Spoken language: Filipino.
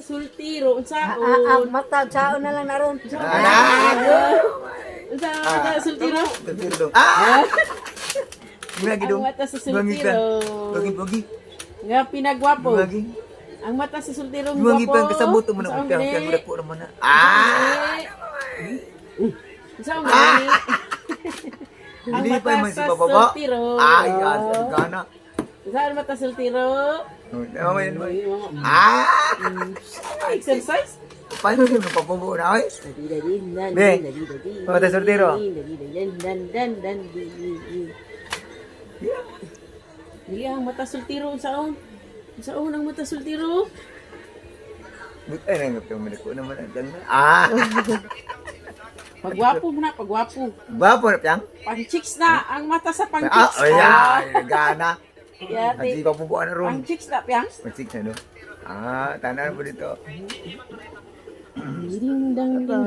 Sultiro, Ah, ah, unsaon. mata, saon na lang naroon. Unsaon ang mata sa sultiro? Sultiro dong. Ah! Lagi Ang dong. mata sa sultiro. Bagi, bagi. Nga pinagwapo. Bagi. Ang mata sa sultiro ng Bagi gwapo. pa kasabot mo na Unsaon gani? Kaya udah po naman na. Ah! Unsaon gani? Ang mata man sa sultiro. Ay. Ang gana. Saan mata sa sultiro? Oh, yan, boy. Ah! Exercise? Paano yung napapubo na, oy? Be, mata sultiro. Dili ang mata sultiro unsaon? Unsaon ang mata sultiro? Ay, nanggap yung maniko naman ang ganda. Ah! Pagwapo na, pagwapo. Gwapo na, piyang. Pang chicks na, ang mata sa pang Ah, oh, yan. Gana. Ya, Haji tu. Papu anak rum. Pancik tak piang. Pancik tak tu. Ah, tanah pun itu. Ini dah.